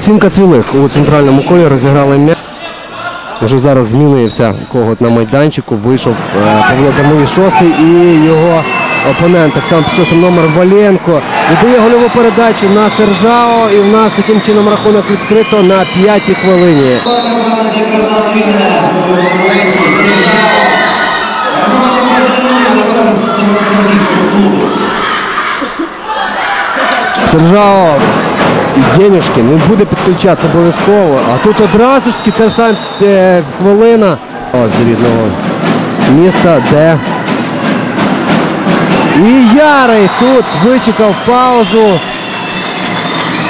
Сімка цвілих у центральному колі розіграли м'яч. Вже зараз змінився когот на майданчику. Вийшов е, Павло Дамові шостий і його опонент, так само під шостим номер Валенко. Віддає гольову передачу на Сержао. І в нас таким чином рахунок відкрито на п'ятій хвилині. Сержао і Денюшки не буде підключатися обов'язково. А тут одразу ж таки та ж сама е, хвилина ось до рідного міста, де і Ярий тут вичекав паузу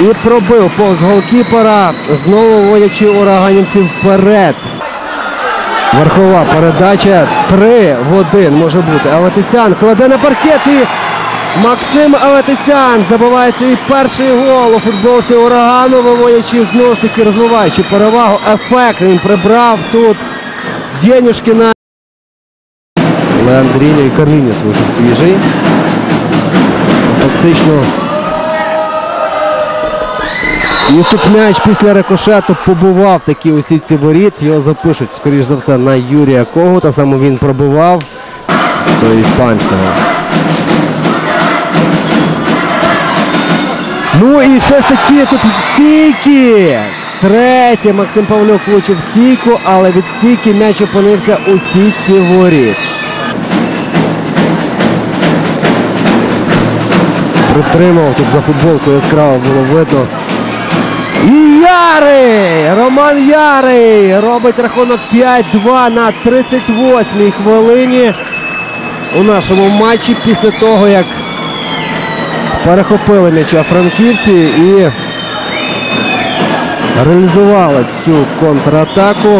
і пробив повз голкіпера, знову вводячи ураганівців вперед. Верхова передача 3 в 1 може бути. Аветисян кладе на паркет і Максим Аветисян забиває свій перший гол у футболці урагану, виводячи знову ж таки розвиваючи перевагу. Ефект він прибрав тут Денюшкіна. Леандріньо і Карлініус вийшов свіжий. Фактично. І тут м'яч після рикошету побував такі у сітці воріт. Його запишуть, скоріш за все, на Юрія Когута. Саме він пробивав з того іспанського. Ну і все ж таки тут стійки. Третє Максим Павлюк влучив стійку, але від стійки м'яч опинився у сітці воріт. Притримав тут за футболку яскраво було видно. І Ярий! Роман Ярий робить рахунок 5-2 на 38-й хвилині у нашому матчі після того, як перехопили м'яча франківці і реалізували цю контратаку.